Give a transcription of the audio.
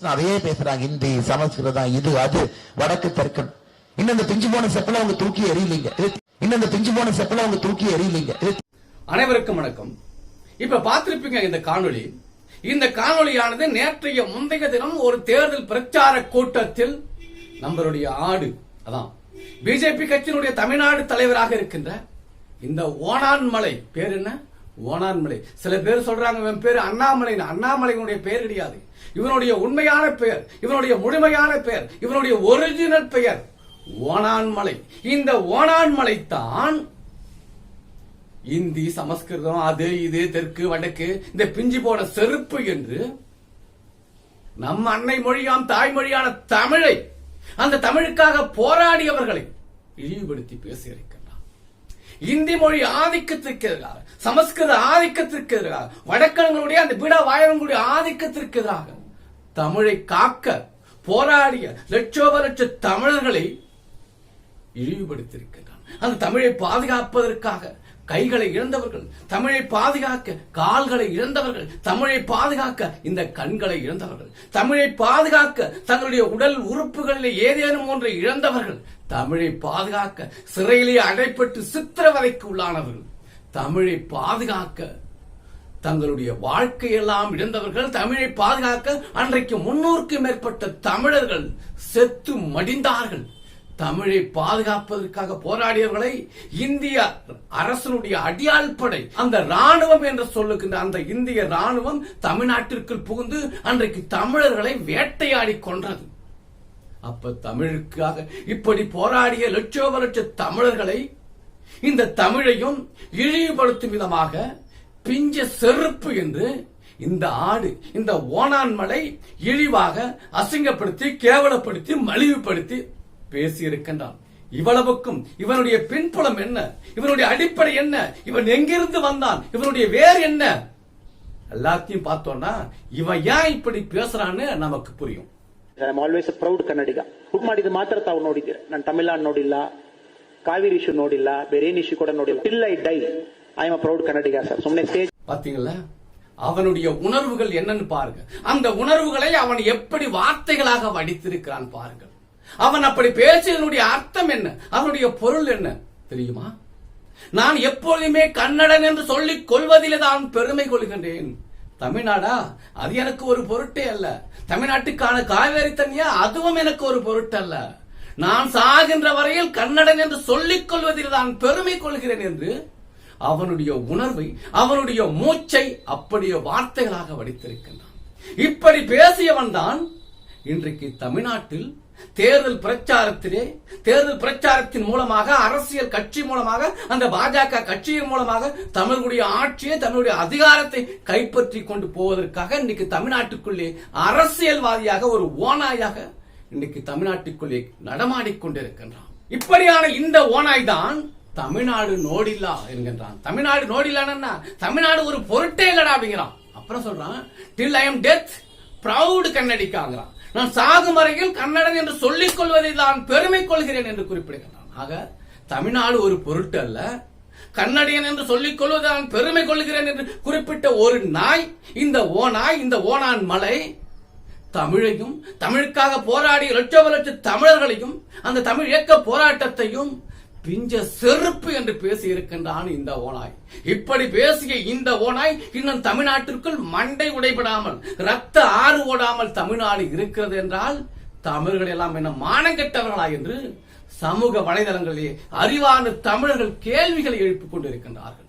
அதையே பேசுறாங்க ஹிந்தி சமஸ்கிருதம் இது அது வடக்கு தெற்கு. இன்னும் இந்த பிஞ்சு போன செப்பல அவங்க தூக்கி எறியலீங்க. இன்னும் இந்த பிஞ்சு போன செப்பல அவங்க தூக்கி எறியலீங்க. அனைவருக்கும் வணக்கம். இப்ப பார்த்திருப்பீங்க இந்த காணொளி. இந்த காணொலியானது நேற்றைய முந்தைய தினம் ஒரு தேர்தல் பிரச்சார கூட்டத்தில் நம்மளுடைய ஆடு அதான் பிஜேபி கட்சியினுடைய தமிழ்நாடு தலைவராக இருக்கின்ற இந்த ஓணான்மலை பேர் என்ன? ஓணான்மலை சில பேர் சொல்றாங்க பேர் அண்ணாமலை அண்ணாமலையினுடைய பேர் கிடையாது. இவனுடைய உண்மையான பெயர் இவனுடைய முழுமையான பெயர் இவனுடைய ஒரிஜினல் பெயர் ஓணான்மலை இந்த ஓணான்மலை தான் இந்தி சமஸ்கிருதம் அது இது தெற்கு வடக்கு இந்த பிஞ்சு போன செருப்பு என்று நம் அன்னை மொழியாம் தாய்மொழியான தமிழை அந்த தமிழுக்காக போராடியவர்களை இழிவுபடுத்தி பேசியிருக்கின்றார். இந்தி மொழி ஆதிக்கத்திற்கு எதிராக சமஸ்கிருத ஆதிக்கத்திற்கு எதிராக வடக்கங்களுடைய அந்த பீடா வாயங்களுடைய ஆதிக்கத்திற்கு எதிராக தமிழை காக்க போராடிய லட்சோப லட்ச தமிழர்களை இழிவுபடுத்தியிருக்கிறான் அந்த தமிழை பாதுகாப்பதற்காக கைகளை இழந்தவர்கள் தமிழை பாதுகாக்க கால்களை இழந்தவர்கள் தமிழை பாதுகாக்க இந்த கண்களை இழந்தவர்கள் தமிழை பாதுகாக்க தங்களுடைய உடல் உறுப்புகளில் ஏதேனும் ஒன்றை இழந்தவர்கள் தமிழை பாதுகாக்க சிறையிலே அடைப்பட்டு சித்திரவதைக்கு உள்ளானவர்கள் தமிழை பாதுகாக்க தங்களுடைய வாழ்க்கையெல்லாம் இழந்தவர்கள் தமிழை பாதுகாக்க அன்றைக்கு முன்னூறுக்கு மேற்பட்ட தமிழர்கள் செத்து மடிந்தார்கள். தமிழை பாதுகாப்பதற்காக போராடியவர்களை இந்திய அரசனுடைய அடியாள் படை அந்த ராணுவம் என்று சொல்லுகின்ற அந்த இந்திய ராணுவம் தமிழ்நாட்டிற்குள் புகுந்து அன்றைக்கு தமிழர்களை வேட்டையாடி கொன்றது. அப்ப தமிழுக்காக இப்படி போராடிய லட்சோப லட்ச தமிழர்களை இந்த தமிழையும் இழிவுபடுத்தும் விதமாக பிஞ்ச செருப்பு என்று இந்த ஆடு இந்த ஓணான்மலை இழிவாக அசிங்கப்படுத்தி கேவலப்படுத்தி மலிவுபடுத்தி பேசியிருக்கின்றான் இவ்வளவுக்கும் இவனுடைய பின்புலம் என்ன இவனுடைய அடிப்படை என்ன இவன் எங்கிருந்து வந்தான் இவனுடைய வேர் என்ன எல்லாத்தையும் பார்த்தோம்னா இவன் ஏன் இப்படி பேசுறான்னு நமக்கு புரியும் I am always a proud Kannadiga ಹುಟ್ಟು ಮಾಡಿದ ಮಾತ್ರ ತಾವು ನೋಡಿದ್ದೀರ ನಾನು ತಮಿಳ್ನಾಡು ನೋಡಿಲ್ಲ ಕಾವೇರಿ ಇಶ್ಯೂ ನೋಡಿಲ್ಲ ಬೇರೆ ಏನ್ ಇಶ್ಯೂ ಕೂಡ ನೋಡಿಲ್ಲ till I dye I am proud Kannadiga sir சொன்ன ஸ்டேஜ் பாத்தீங்களா? அவனுடைய உணர்வுகள் என்னன்னு பாருங்க. அந்த உணர்வுகளை அவன் எப்படி வார்த்தைகளாக வடித்திருக்கிறான் பாருங்கள். அவன் அப்படி பேசியதனுடைய அர்த்தம் என்ன? அவனுடைய பொருள் என்ன? தெரியுமா? நான் எப்பொழுதுமே கன்னடன் என்று சொல்லிக் கொள்வதிலே தான் பெருமை கொள்கின்றேன். தமிழ்நாடா? அது எனக்கு ஒரு பொருட்டே அல்ல. தமிழ்நாட்டுக்கான காவேரி தண்ணியா? அதுவும் எனக்கு ஒரு பொருட்டு அல்ல நான் சாகின்ற வரையில் கன்னடன் என்று சொல்லிக் கொள்வதில் தான் பெருமை கொள்கிறேன் என்று அவனுடைய உணர்வை அவனுடைய மூச்சை அப்படியே வார்த்தைகளாக வடித்திருக்கின்றான். இப்படி பேசியவன் தான் இன்றைக்கு தமிழ்நாட்டில் தேர்தல் பிரச்சாரத்திலே தேர்தல் பிரச்சாரத்தின் மூலமாக அரசியல் கட்சி மூலமாக அந்த பாஜக கட்சியின் மூலமாக தமிழுடைய ஆட்சியை தமிழுடைய அதிகாரத்தை கைப்பற்றி கொண்டு போவதற்காக இன்னைக்கு தமிழ்நாட்டுக்குள்ளே அரசியல்வாதியாக ஒரு ஓனாயாக இன்னைக்கு தமிழ்நாட்டுக்குள்ளே நடமாடிக் கொண்டிருக்கின்றான். இப்படியான இந்த ஓனாய் தான் தமிழ்நாடு நோடில்லா என்கின்றான். தமிழ்நாடு நோடில்லான்னா தமிழ்நாடு ஒரு பொருட்டே இல்லடா அப்படிங்கிறான். அப்புறம் சொல்றான் till I am death proud கன்னடிக்காங்கிறான் நான் சாகும் வரையில் கன்னடன் என்று சொல்லிக் கொள்வதை நான் பெருமை கொள்கிறேன் என்று குறிப்பிடுகிறான் ஆக தமிழ்நாடு ஒரு பொருட்டு அல்ல. கன்னடியன் என்று சொல்லிக் கொள்வது நான் பெருமை கொள்கிறேன் என்று குறிப்பிட்ட ஒரு நாய் இந்த ஓநாய் இந்த ஓனான் மலை தமிழையும் தமிழுக்காக போராடிய லட்சோப லட்ச தமிழர்களையும் அந்த தமிழ் இயக்க போராட்டத்தையும் பிஞ்ச செருப்பு என்று பேசி இருக்கின்றான் இந்த ஓனாய் இப்படி பேசிய இந்த ஓனாய் இன்னும் தமிழ்நாட்டிற்குள் மண்டை உடைபடாமல் ரத்த ஆறு ஓடாமல் தமிழ்நாடு இருக்கிறது என்றால் தமிழர்கள் எல்லாம் என்ன மானங்கெட்டவர்களா என்று சமூக வலைதளங்களிலே அறிவான தமிழர்கள் கேள்விகளை எழுப்பிக் கொண்டிருக்கின்றார்கள்.